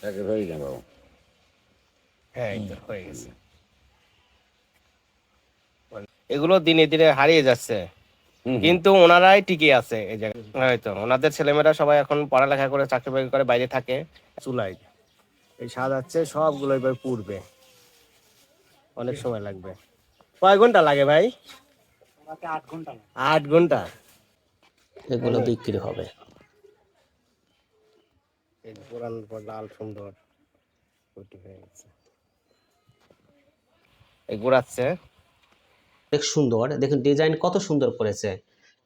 Packet হয়ে গেল হ্যাঁ এই তো হয়ে গেছে। এগুলো দিনে দিনে হারিয়ে যাচ্ছে। কিন্তু ওনারাই টিকে আছে এই জায়গায়। হয়তো ওনাদের ছেলেমেয়েরা সবাই এখন পড়ালেখা করে চাকরি বাকরি করে বাইরে থাকে। চুলাই। এই সাজাচ্ছে সবগুলো এবার পুড়বে। অনেক সময় লাগবে। কয় ঘণ্টা লাগে ভাই? আট ঘণ্টা আট ঘণ্টা? এগুলো বিক্রি হবে। এই যে পুরান পর লাল সুন্দর কুটি হয়ে গেছে। এই ঘোরাচ্ছে অনেক সুন্দর। দেখুন, ডিজাইন কত সুন্দর করেছে।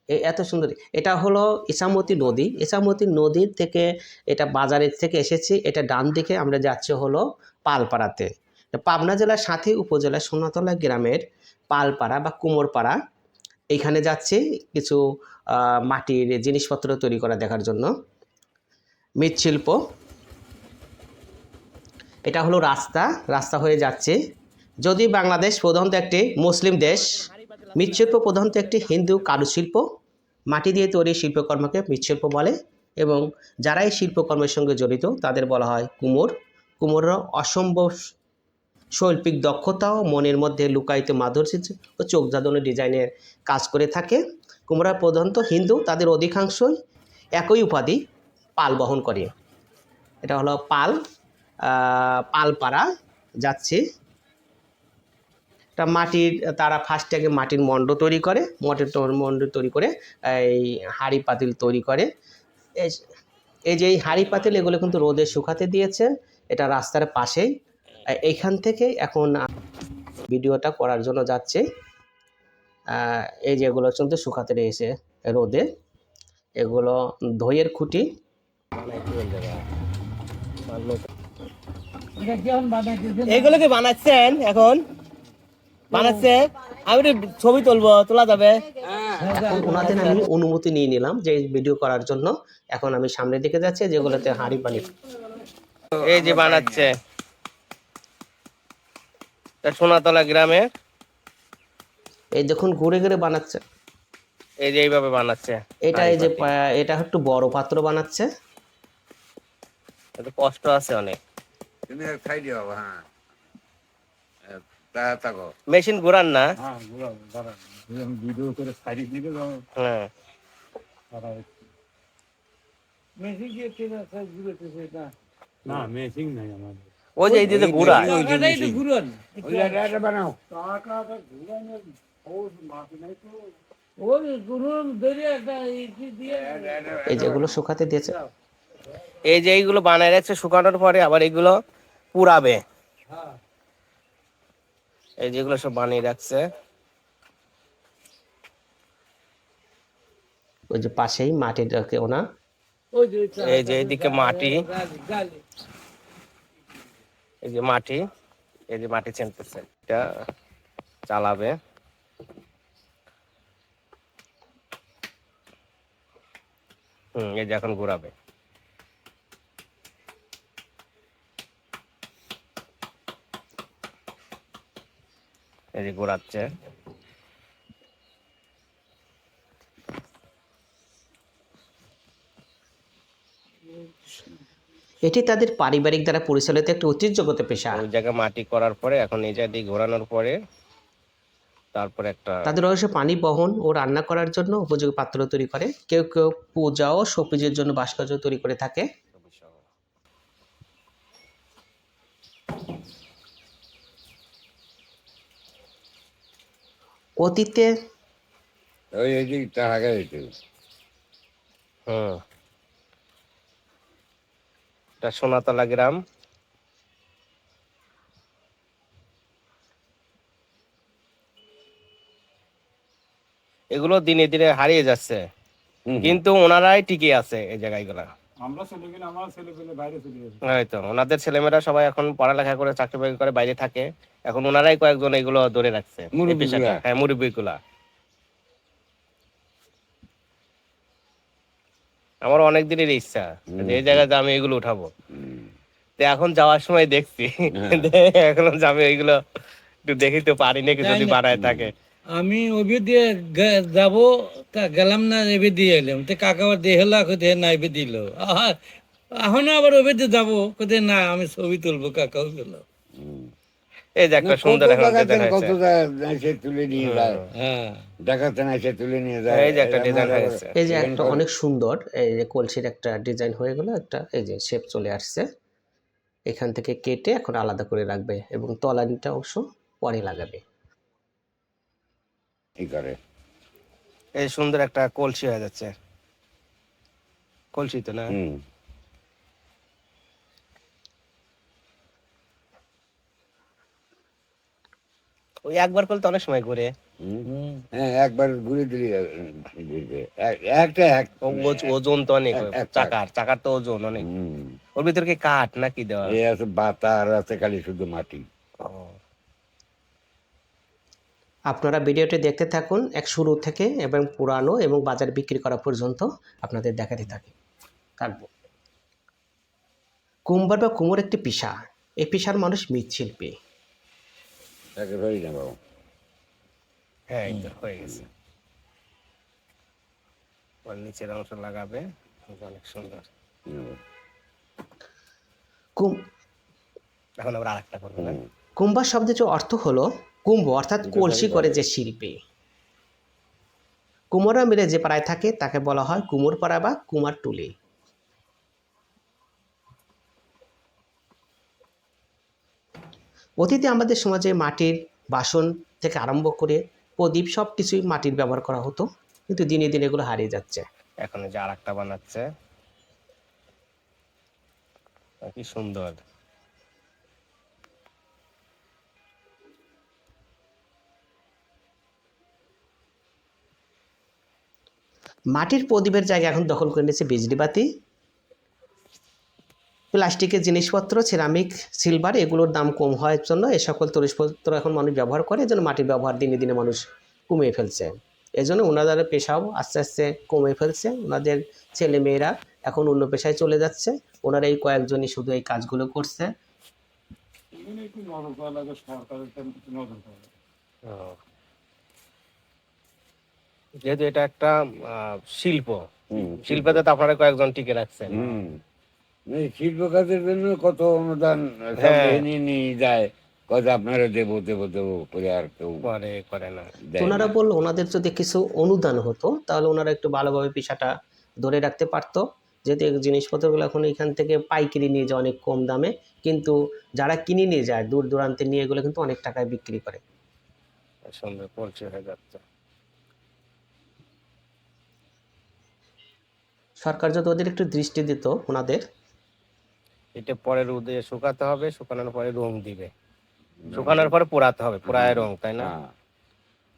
এ- এত সুন্দর। এটা হলো ইসামতি নদী। ইসামতি নদীর থেকে এটা বাজারের থেকে এসেছি। এটা ডান দিকে আমরা যাচ্ছি হলো পালপাড়াতে। পাবনা জেলার সাথে উপজেলার সোনাতলা গ্রামের পালপাড়া বা কুমোরপাড়া। এইখানে যাচ্ছি কিছু মাটির জিনিসপত্র তৈরি করা দেখার জন্য। মৃৎশিল্প। এটা হলো রাস্তা রাস্তা হয়ে যাচ্ছে। যদি বাংলাদেশ প্রধানত একটি মুসলিম দেশ, মৃৎশিল্প প্রধানত একটি হিন্দু কারুশিল্প, মাটি দিয়ে তৈরি শিল্পকর্মকে মৃৎশিল্প বলে এবং যারা এই শিল্পকর্মের সঙ্গে জড়িত, তাদের বলা হয় কুমোর। কুমোররা অসম্ভব শৈল্পিক দক্ষতা ও মনের মধ্যে লুকায়িত মাধুর্য ও চোখ জাদনের ডিজাইনের কাজ করে থাকে। কুমোরা প্রধানত হিন্দু, তাদের অধিকাংশই একই উপাধি। পাল বহন করে। এটা হলো পাল পালপাড়া যাচ্ছে। একটা মাটির, তারা ফার্স্ট আগে মাটির মণ্ড তৈরি করে, মাটির মণ্ড তৈরি করে, এই হাঁড়ি পাতিল তৈরি করে। এই- যে, এই হাঁড়ি পাতিল, এগুলো কিন্তু রোদে শুকাতে দিয়েছে, এটা রাস্তার পাশেই। এইখান থেকে এখন ভিডিওটা করার জন্য যাচ্ছে। এই যেগুলো কিন্তু শুকাতে রয়েছে রোদে। এগুলো দইয়ের খুঁটি এগুলো কি বানাচ্ছেন এখন? বানাচ্ছে? আমি ছবি তুলবো তোলা যাবে? এখন ওনাদের আমি অনুমতি নিয়ে নিলাম যে ভিডিও করার জন্য। এখন আমি সামনের দিকে যাচ্ছি যেগুলোতে হাঁড়ি পানি। এই যে বানাচ্ছে। সোনাতলা গ্রামে। এই দেখুন ঘুরে ঘুরে বানাচ্ছে। এই যে এইভাবে বানাচ্ছে। এটা এই যে এটা একটু বড় পাত্র বানাচ্ছে। একটু কষ্ট আছে অনেক। তুমি খাই দিও হ্যাঁ। মেশিন ঘোরান না? হ্যাঁ ভিডিও করে সাইড দিকে যাব হ্যাঁ। মেশিন দিয়ে ঠিক আছে ঘুরেতেছে এটা না মেশিন নাই আমাদের। ওই যে এই যে ঘোরা ঘুরান। ওই বানাও ঘুরানোর মাটি নাই তো ওই ঘুরুন ধরে একটা ইটি দিয়ে এই যেগুলো শুকাতে দিয়েছে। এই যে এইগুলো বানায় রাখছে শুকানোর পরে আবার এগুলো পুরাবে হ্যাঁ এই যেগুলো সব বানিয়ে রাখছে। ওই যে পাশেই মাটির রাখে ওনা। এই যে এইদিকে মাটি। এই যে মাটি। এই যে মাটি চেনতেছে এটা চালাবে। হুম এই যে এখন ঘোরাবে। এই যে ঘোরাচ্ছে। এটি তাদের পারিবারিক দ্বারা পরিচালিত একটি ঐতিহ্যগত পেশা। ওই জায়গায় মাটি করার পরে এখন এই জায়গা দিয়ে ঘোরানোর পরে তারপরে একটা তাদের অবশ্য পানি বহন ও রান্না করার জন্য উপযোগী পাত্র তৈরি করে। কেউ কেউ পূজা ও সপিজের জন্য ভাস্কর্য তৈরি করে থাকে। অতীতে? ওই এই যে টাকা গেছে হুম। এটা সোনাতলা গ্রাম। এগুলো দিনে দিনে হারিয়ে যাচ্ছে। কিন্তু ওনারাই টিকে আছে এই জায়গাগুলা। আমরা চলে গেলে আমার ছেলে পেলে বাইরে চলে গেছে হয়তো ওনাদের ছেলেমেয়েরা সবাই এখন পড়ালেখা করে চাকরি বাকরি করে বাইরে থাকে। এখন ওনারাই কয়েকজন এগুলো ধরে রাখছে এই। হ্যাঁ মুরব্বীগুলা। আমার অনেক দিনের ইচ্ছা যে এই জায়গায় যে আমি এগুলো উঠাবো। তো এখন যাওয়ার সময় দেখছি। এখন যে আমি এগুলো একটু দেখিতে পারি নাকি যদি বানায় থাকে। আমি ওবি দিয়ে গে- যাব তা গেলাম না এবে দিয়ে এলাম। তো কাকা আবার দেহে লাখ দেহে না এবে দিল। আহা, এখন আবার দিয়ে যাব কোথায় না আমি ছবি তুলবো কাকা গেল। এই যে একটা না, সুন্দর এখন কত এসে তুলে নিয়ে যায়। হ্যাঁ। দেখাতে না এসে তুলে নিয়ে যায়। এই যে একটা ডিজাইন হয়েছে। এই যে একটা অনেক সুন্দর এই যে কলসির একটা ডিজাইন হয়ে গেল একটা এই যে শেপ চলে আসছে। এখান থেকে কেটে এখন আলাদা করে রাখবে এবং তলানিটা অংশ পরে লাগাবে। ই করে এই সুন্দর একটা কলসি হয়ে যাচ্ছে। কলসি তো না? ওই একবার করলে তো অনেক সময় ঘুরে। হুম। হ্যাঁ একবার ঘুরে দিলি একটা এক ওজন তো অনেক। চাকার চাকার তো ওজন অনেক। ওর ভিতরে কি কাঠ নাকি দেওয়া? আছে বাতা আছে খালি শুধু মাটি ও, আপনারা ভিডিওটি দেখতে থাকুন এক শুরু থেকে এবং পুরানো এবং বাজার বিক্রি করা পর্যন্ত আপনাদের দেখাতে থাকি। থাকব কুম্ভার বা কুমোর একটি পেশা এই পেশার মানুষ মৃৎশিল্পী হ্যাঁ হয়ে গেছে। নিচের অংশ লাগাবে অনেক সুন্দর। কুম এখন আমরা আরেকটা করব। কুম্ভার শব্দের যে অর্থ হলো কুম্ভ অর্থাৎ কলসি করে যে শিল্পী। কুমোররা মিলে যে পাড়ায় থাকে তাকে বলা হয় কুমোর পাড়া বা কুমার টুলি। অতীতে আমাদের সমাজে মাটির বাসন থেকে আরম্ভ করে প্রদীপ সব কিছুই মাটির ব্যবহার করা হতো কিন্তু দিনে দিনে এগুলো হারিয়ে যাচ্ছে। এখন যে আরেকটা বানাচ্ছে। কি সুন্দর। মাটির প্রদীপের জায়গা এখন দখল করে নিয়েছে বিজলি বাতি প্লাস্টিকের জিনিসপত্র সিরামিক সিলভার এগুলোর দাম কম হওয়ার জন্য এ সকল জিনিসপত্র এখন মানুষ ব্যবহার করে এজন্য মাটির ব্যবহার দিনে দিনে মানুষ কমিয়ে ফেলছে। এই জন্য ওনাদের পেশাও আস্তে আস্তে কমে ফেলছে। ওনাদের ছেলে মেয়েরা এখন অন্য পেশায় চলে যাচ্ছে। ওনারা এই কয়েকজনই শুধু এই কাজগুলো করছে এখানে একটু নজর করা লাগে সরকারের একটু নজর করা লাগে। ও। যেহেতু এটা একটা আহ, শিল্প। শিল্পতে তো আপনারা কয়েকজন টিকে রাখছেন শিল্প কাজের জন্য কত অনুদান হ্যাঁ। যায় কত আপনারা দেবো দেবো দেবো করে আর কেউ করে করে না ওনারা না। বলল ওনাদের যদি কিছু অনুদান হতো তাহলে ওনারা একটু ভালোভাবে পেশাটা ধরে রাখতে পারতো যেহেতু এই জিনিসপত্রগুলো এখন এখান থেকে পাইকারি নিয়ে যায় অনেক কম দামে কিন্তু যারা কিনে নিয়ে যায় দূর দূরান্তে নিয়ে এগুলো কিন্তু অনেক টাকায় বিক্রি করে সুন্দর পরিচয় হয়ে যাচ্ছে সরকার যদি ওদের একটু দৃষ্টি দিত ওনাদের। এটা পরে রোদে শুকাতে হবে শুকানোর পরে রং দিবে। শুকানোর পরে পোড়াতে হবে পোড়ায় রং তাই না? হ্যাঁ।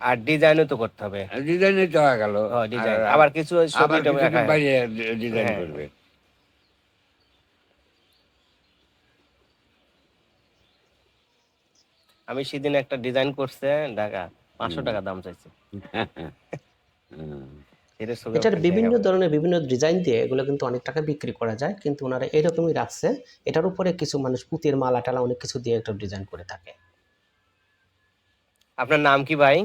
আর ডিজাইনও তো করতে হবে। ডিজাইনে তো হয়ে গেল। ডিজাইন আবার কিছু ছবি ডিজাইন হ্যাঁ। করবে। আমি সেদিন একটা ডিজাইন করছে ঢাকা পাঁচশো টাকা দাম চাইছে। ছবি এটার বিভিন্ন ধরনের বিভিন্ন ডিজাইন দিয়ে এগুলো কিন্তু অনেক টাকা বিক্রি করা যায় কিন্তু ওনারা এরকমই রাখছে। এটার উপরে কিছু মানুষ পুঁতির মালা টালা অনেক কিছু দিয়ে একটা ডিজাইন করে থাকে। আপনার নাম কি ভাই?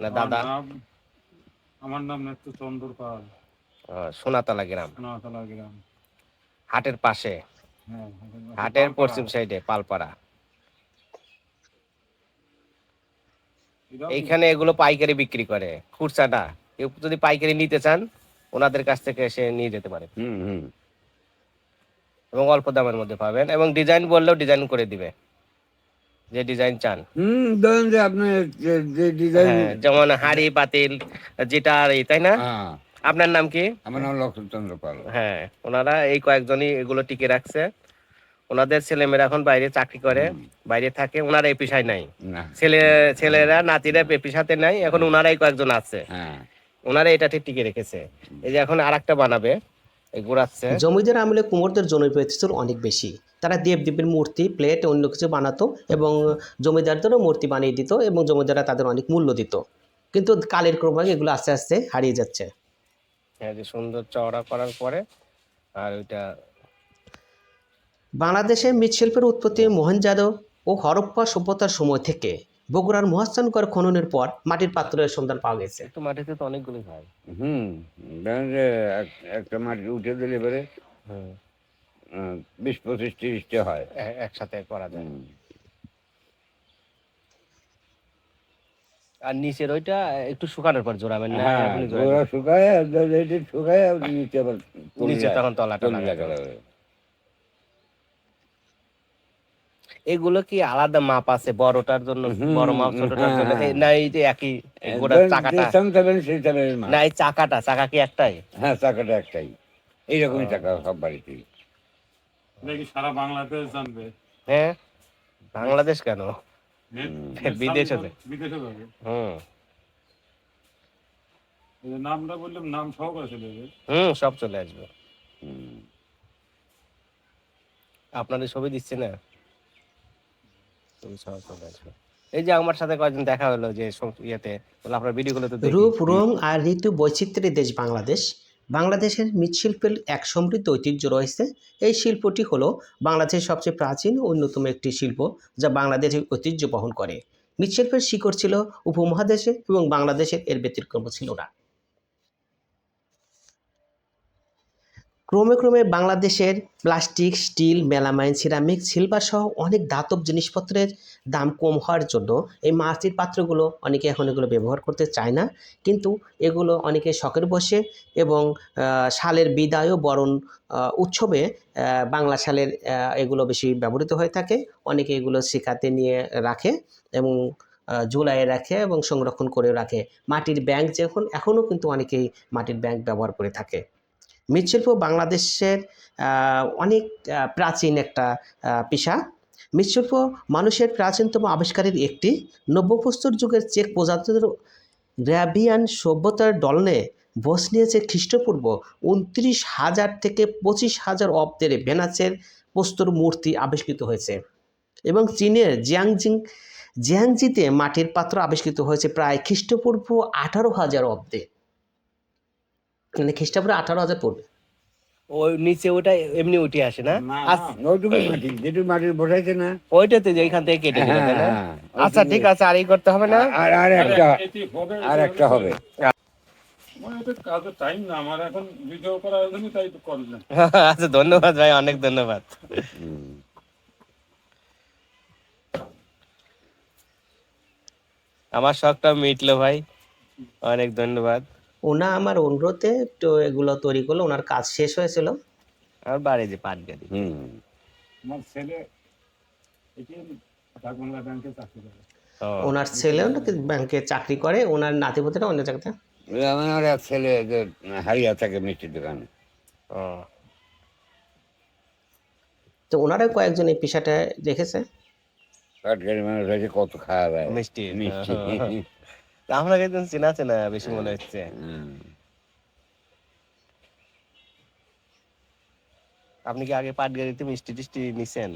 না দাদা? আমার নাম নেত্র চন্দ্র পাল। সোনাতলা গ্রাম। সোনাতলা গ্রাম। হাটের পাশে? হ্যাঁ হাটের পশ্চিম সাইডে পালপাড়া। এইখানে এগুলো পাইকারি বিক্রি করে। খুচরাটা? কেউ যদি পাইকারি নিতে চান ওনাদের কাছ থেকে এসে নিয়ে যেতে পারে। হুম হুম। এবং অল্প দামের মধ্যে পাবেন। এবং ডিজাইন বললেও ডিজাইন করে দিবে। যে ডিজাইন চান। হুম যে আপনি যে- যে ডিজাইন হ্যাঁ, যেমন হাড়ি পাতিল যেটা আর এই তাই না? হ্যাঁ। আপনার নাম কি? আমার নাম লক্ষ্মণচন্দ্র পাল। হ্যাঁ ওনারা এই কয়েকজনই এগুলো টিকে রাখছে। ওনাদের ছেলেমেয়েরা এখন বাইরে চাকরি করে বাইরে থাকে ওনারা এই পেশায় নাই। ছেলে ছেলেরা নাতিরা পেশাতে নাই এখন ওনারাই কয়েকজন আছে। হ্যাঁ। ওনারা এটা ঠিক টিকে রেখেছে। এই যে এখন আর একটা বানাবে ঘোরাচ্ছে জমিদার আমলে কুমোরদের জনপ্রিয়তা ছিল অনেক বেশি। তারা দেবদেবীর মূর্তি প্লেট অন্য কিছু বানাতো এবং জমিদারদেরও মূর্তি বানিয়ে দিত এবং জমিদাররা তাদের অনেক মূল্য দিত। কিন্তু কালের ক্রমে এগুলো আস্তে আস্তে হারিয়ে যাচ্ছে। হ্যাঁ যে সুন্দর চওড়া করার পরে আর ওইটা বাংলাদেশে মৃৎশিল্পের উৎপত্তি মোহেনজাদো ও হরপ্পা সভ্যতার সময় থেকে। বগুড়ার মহাস্থানগড় খননের পর মাটির পাত্রের সন্ধান পাওয়া গেছে। একটু মাটিতে তো অনেকগুলি হয়। হুম একটা মাটি উঠে দিলে পরে বিশ পঁচিশ তিরিশটা হয়। একসাথে করা যায়। আর নিচের ওইটা একটু শুকানোর পর জোড়াবেন না হ্যাঁ শুকায় শুকায় নিচে আবার নিচে তখন তলাটা তুলি লাগাতে লাগাতে হবে। হবে। এগুলো কি আলাদা মাপ আছে বড়টার জন্য বড় মাপ ছোটটার হ্যাঁ, জন্য? হ্যাঁ। না এই যে একই এই চাকাটা। না এই চাকাটা চাকা কি একটাই? হ্যাঁ চাকাটা একটাই। এইরকমই চাকা সব বাড়িতে সারা বাংলাদেশ জানবে? হ্যাঁ। বাংলাদেশ কেন? বিদেশে চালু বিদেশে যাবে। হুম। নামটা বললাম নাম সহকারে চলে যাবে হুম সব চলে আসবে। আপনাদের ছবি দিচ্ছে না? আসবে। এই যে আমার সাথে কয়েকজন দেখা হলো যে ইয়েতে আপনার ভিডিওগুলো তো রূপ, রং আর ঋতু বৈচিত্র্যের দেশ বাংলাদেশ। বাংলাদেশের মৃৎশিল্পের এক সমৃদ্ধ ঐতিহ্য রয়েছে। এই শিল্পটি হলো বাংলাদেশের সবচেয়ে প্রাচীন অন্যতম একটি শিল্প যা বাংলাদেশের ঐতিহ্য বহন করে। মৃৎশিল্পের শিকড় ছিল উপমহাদেশে এবং বাংলাদেশের এর ব্যতিক্রম ছিল না। ক্রমে ক্রমে বাংলাদেশের plastic steel melamine ceramic silver সহ অনেক ধাতব জিনিসপত্রের দাম কম হওয়ার জন্য এই মাটির পাত্রগুলো অনেকে এখন এগুলো ব্যবহার করতে চায় না। কিন্তু এগুলো অনেকে শখের বসে এবং শালের বিদায় বরণ উৎসবে বাংলা আহ, এগুলো বেশি ব্যবহৃত হয়ে থাকে। অনেকে এগুলো শিখাতে নিয়ে রাখে এবং আহ, ঝুলাইয়ে রাখে এবং সংরক্ষণ করে রাখে। মাটির ব্যাংক যখন এখনও কিন্তু অনেকেই মাটির ব্যাংক ব্যবহার করে থাকে। মৃৎশিল্প বাংলাদেশের অনেক প্রাচীন একটা পেশা। মৃৎশিল্প মানুষের প্রাচীনতম আবিষ্কারের একটি নব্যপ্রস্তর যুগের চেক প্রজাতন্ত্র গ্র্যাভিয়ান সভ্যতার ডলনে বস নিয়েছে খ্রিস্টপূর্ব উনত্রিশ হাজার থেকে পঁচিশ হাজার অব্দের ভেনাচের প্রস্তর মূর্তি আবিষ্কৃত হয়েছে এবং চীনের জিয়াংজিং, জিয়াংজিতে মাটির পাত্র আবিষ্কৃত হয়েছে প্রায় খ্রিস্টপূর্ব আঠারো হাজার অব্দে। মানে খ্রিস্টপূর্ব আঠারো হাজার পূর্বে ওই নিচে ওটা এমনি উঠে আসে না? মাটি যেটুকু মাটির বসাইছে না। ওইটাতে যে এখান থেকে কেটে দিবে তাই না? হ্যাঁ, আচ্ছা ঠিক আছে আর এই করতে হবে না? আর আর একটা আর একটা হবে। এটা কাজের টাইম না আমার এখন ভিডিও করার জন্য তাই তো করলাম। আচ্ছা ধন্যবাদ ভাই অনেক ধন্যবাদ। আমার শখটা মিটলো ভাই অনেক ধন্যবাদ। ওনা আমার অনুরোধে একটু এগুলো তৈরি করল ওনার কাজ শেষ হয়েছিল। আমার বাড়ি যে পাটগাড়ি হুম। আমার ছেলে ব্যাংকে চাকরি করে। ওনার ছেলেও ব্যাংকে চাকরি করে ওনার নাতিপুতিরা অন্য জায়গাতে। আমার এক ছেলে যে হারিয়া থাকে মিষ্টির দোকানে। তো ওনারা কয়েকজন এই পেশাটা রেখেছে কাঠগাড়ি মানুষ কত খাওয়া মিষ্টি। মিষ্টি। তা আপনাকে একদম চেনা চেনা বেশি মনে হচ্ছে। আপনি কি আগে পাটগাড়িতে মিষ্টি টিষ্টি নিছেন?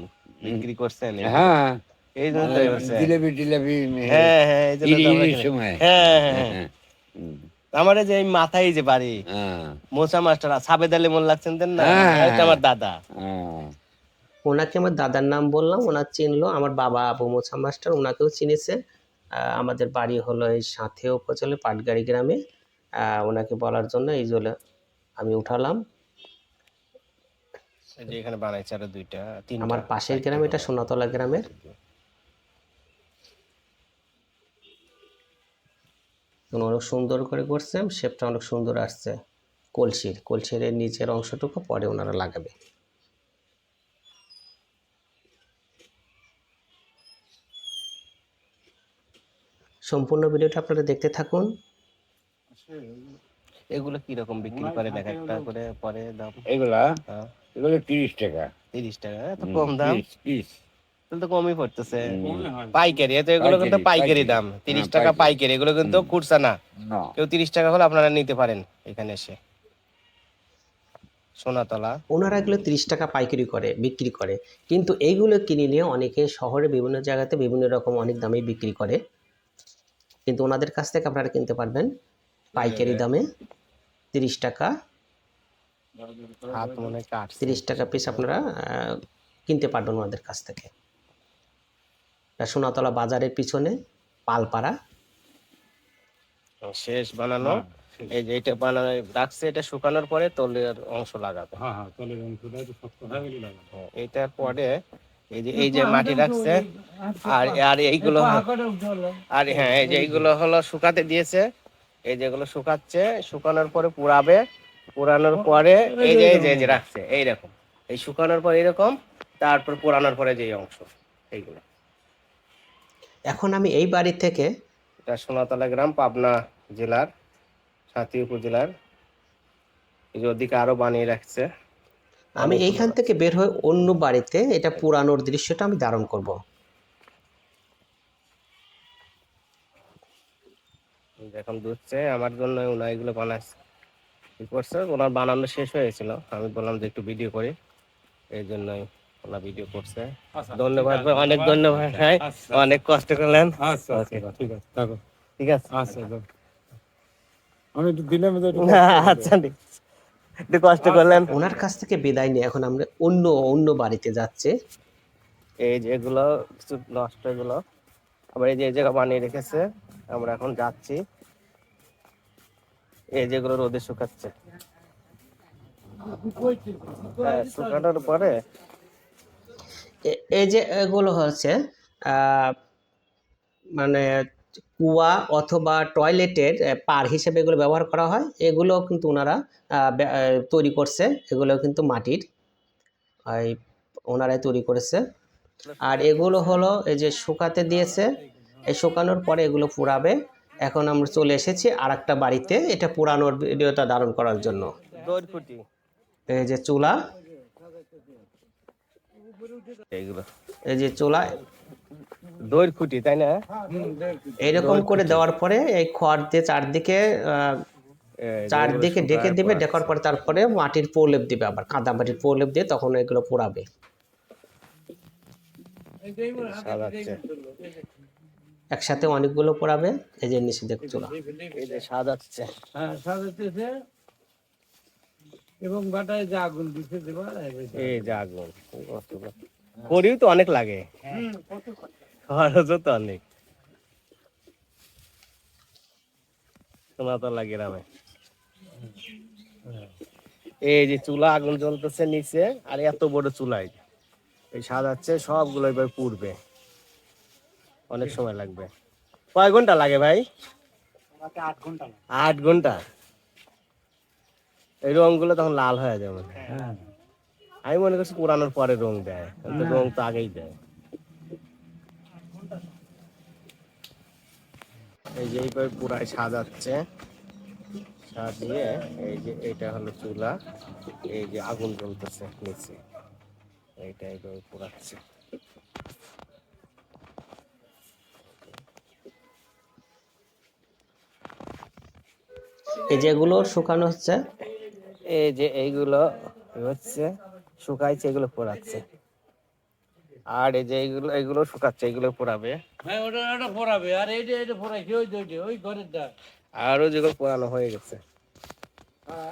বিক্রি করছেন? হ্যাঁ। এই জন্য তো জিলেবি টিলেবি হ্যাঁ হ্যাঁ এই জন্য আমরা হ্যাঁ হ্যাঁ হ্যাঁ। আমার এই যে মাথায় যে বাড়ি হ্যাঁ। মোসা মাস্টার সাবেদ আলী মোল্লা চিনতেন না? হ্যাঁ, এটা হ্যাঁ। আমার দাদা। হ্যাঁ। ওনাকে আমার দাদার নাম বললাম ওনার চিনলো। আমার বাবা আবু মোছা মাস্টার ওনাকেও চিনেছে আমাদের বাড়ি হলো এই সাথে উপজেলে পাটগাড়ি গ্রামে। ওনাকে বলার জন্য এই জন্য আমি উঠালাম। এখানে বানাইছে আরও দুইটা তিনটা আমার পাশের গ্রাম এটা সোনাতলা গ্রামের। অনেক সুন্দর করে করছে শেপটা অনেক সুন্দর আসছে। কলসির কলসির এর নিচের অংশটুকু পরে ওনারা লাগাবে। সম্পূর্ণ ভিডিওটা আপনারা দেখতে থাকুন। এগুলো কি রকম বিক্রি করেন এক একটা করে পরে দাম। এগুলা? হ্যাঁ, এগুলো তিরিশ টাকা। তিরিশ টাকা এত কম দাম? পিস পিস তাহলে তো কমই পড়তেছে। পাইকারি এত এগুলো কিন্তু পাইকারি। দাম। তিরিশ হ্যাঁ, টাকা পাইকারি। এগুলো কিন্তু খুচরা না। না। কেউ তিরিশ টাকা হলে আপনারা নিতে পারেন এখানে এসে। সোনাতলা। ওনারা এগুলো তিরিশ টাকা পাইকারি করে বিক্রি করে। কিন্তু এইগুলো কিনে নিয়ে অনেকে শহরে বিভিন্ন জায়গাতে বিভিন্ন রকম অনেক দামে বিক্রি করে। কিন্তু ওনাদের কাছ থেকে আপনারা কিনতে পারবেন পাইকারি দামে তিরিশ টাকা। মনে হয় তিরিশ টাকা পিস আপনারা কিনতে পারবেন ওনাদের কাছ থেকে। সোনাতলা বাজারের পিছনে পালপাড়া। শেষ বানানো। এই যে এটা বানানো রাখছে এটা শুকানোর পরে তলের অংশ লাগাবে। হ্যাঁ হ্যাঁ তলের অংশটা একটু শক্ত হয়ে গেলে লাগাবো। হ্যাঁ, এইটার পরে এই যে এই যে মাটি রাখছে আর আর এইগুলো আর হ্যাঁ এই যে এইগুলো হলো শুকাতে দিয়েছে এই যেগুলো শুকাচ্ছে শুকানোর পরে পুরাবে পুরানোর পরে এই যে এই যে এই যে রাখছে এইরকম এই শুকানোর পর এরকম তারপর পুরানোর পরে যে অংশ এইগুলো। এখন আমি এই বাড়ি থেকে এটা সোনাতলা গ্রাম পাবনা জেলার সাথী উপজেলার এই যে ওদিকে আরও বানিয়ে রাখছে। আমি এইখান থেকে বের হয়ে অন্য বাড়িতে এটা পুরানোর দৃশ্যটা আমি ধারণ করব। এই যে এখন দুধছে আমার জন্য ওনা এগুলো বানাচ্ছে কি করছে? ওনার বানানো শেষ হয়েছিল আমি বললাম যে একটু ভিডিও করি। এই জন্যই ওনা ভিডিও করছে। আচ্ছা, ধন্যবাদ ভাই অনেক ধন্যবাদ। ভাই। অনেক কষ্ট করলেন। আচ্ছা আচ্ছা ঠিক আছে থাকো। ঠিক আছে। আচ্ছা আমি একটু দিলাম আচ্ছা ঠিক। আছে। একটু কষ্ট করলেন। ওনার কাছ থেকে বিদায় নিয়ে এখন আমরা অন্য অন্য বাড়িতে যাচ্ছে। এই যে এগুলো কিছু নষ্ট এগুলো। আবার এই যে এই জায়গা বানিয়ে রেখেছে। আমরা এখন যাচ্ছি। এই যেগুলো রোদে শুকাচ্ছে। হ্যাঁ, শুকানোর পরে এই যে এগুলো হচ্ছে আহ, মানে কুয়া অথবা টয়লেটের পার হিসেবে এগুলো ব্যবহার করা হয়। এগুলো কিন্তু ওনারা তৈরি করছে। এগুলো কিন্তু মাটির ওনারাই তৈরি করেছে। আর এগুলো হলো এই যে শুকাতে দিয়েছে। এই শুকানোর পরে এগুলো পুরাবে এখন আমরা চলে এসেছি আর একটা বাড়িতে। এটা পুরানোর ভিডিওটা ধারণ করার জন্য। এই যে চুলা। এই যে চুলা। দৌড় খুঁটি তাই না? এইরকম করে দেওয়ার পরে এই খড় দিয়ে চারদিকে চারদিকে ডেকে দিবে ডেকার পরে তারপরে মাটির প্রলেপ দিবে আবার কাদা মাটির প্রলেপ দিয়ে তখন এগুলো পোড়াবে। একসাথে অনেকগুলো পোড়াবে এই যে নিচে দেখ চুলা। যে সাজাচ্ছে। হ্যাঁ এবং বাটায় যে আগুন দিতে দেবা এই যে আগুন করিও তো অনেক লাগে। খরচও তো অনেক। শোনা তো এই যে চুলা আগুন জ্বলতেছে নিচে আর এত বড় চুলাই এই সাজাচ্ছে সবগুলো এবার পুড়বে। অনেক সময় লাগবে। কয় ঘণ্টা লাগে ভাই? আট ঘণ্টা এই রংগুলো তখন লাল হয়ে যাবে। আমি মনে করছি পুরানোর পরে রং দেয় রং তো আগেই দেয়। এই যে এইভাবে পুরাই সাজাচ্ছে। সাজিয়ে এই যে এটা হলো চুলা এই যে আগুন জ্বলতেছে নিচে। এইটা এইভাবে পুরাচ্ছে। এই যেগুলো শুকানো হচ্ছে? এই যে এইগুলো হচ্ছে শুকাইছে এগুলো পোড়াচ্ছে আর এই যে এইগুলো এগুলো শুকাচ্ছে এগুলো পোড়াবে। হ্যাঁ ওটা ওটা পড়াবে। আর এইটা এটা পড়াইছে ওই তো ওইটা, ওই ঘরেরটা আরও যেগুলো পোড়ানো হয়ে গেছে। হ্যাঁ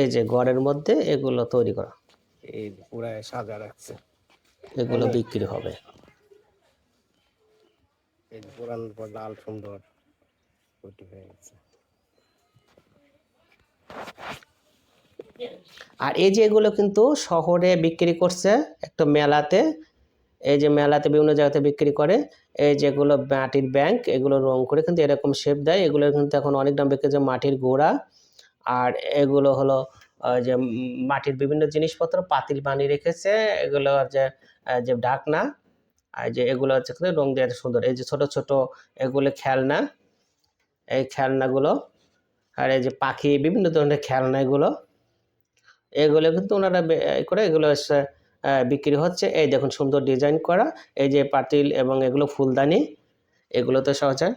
এই যে ঘরের মধ্যে এগুলো তৈরি করা। এই পুরায় সাজা রাখছে। এগুলো বিক্রি হবে। এই যে পর লাল সুন্দর হয়ে গেছে। আর এই যে এগুলো কিন্তু শহরে বিক্রি করছে একটা মেলাতে, এই যে মেলাতে বিভিন্ন জায়গাতে বিক্রি করে, এই যেগুলো মাটির ব্যাংক, এগুলো রং করে কিন্তু এরকম শেপ দেয়। এগুলো কিন্তু এখন অনেক দাম বিক্রি মাটির গোড়া। আর এগুলো হলো যে মাটির বিভিন্ন জিনিসপত্র পাতিল বানিয়ে রেখেছে, এগুলো যে যে ঢাকনা আর যে এগুলো হচ্ছে রং দেওয়া সুন্দর। এই যে ছোট ছোট এগুলো খেলনা, এই খেলনাগুলো, আর এই যে পাখি, বিভিন্ন ধরনের খেলনা এগুলো। এগুলো কিন্তু ওনারা করে এগুলো হচ্ছে, বিক্রি হচ্ছে। এই দেখুন সুন্দর ডিজাইন করা। এই যে পাতিল এবং এগুলো ফুলদানি এগুলো তো সহজে।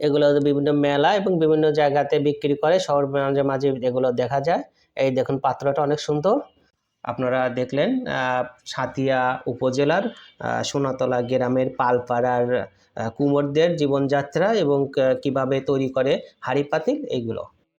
এগুলো বিভিন্ন মেলা এবং বিভিন্ন জায়গাতে বিক্রি করে শহর মাঝে মাঝে এগুলো দেখা যায়। এই দেখুন পাত্রটা অনেক সুন্দর। আপনারা দেখলেন সাতিয়া উপজেলার সোনাতলা গ্রামের পালপাড়ার কুমোরদের জীবনযাত্রা এবং কীভাবে তৈরি করে হাঁড়ি পাতিল এইগুলো।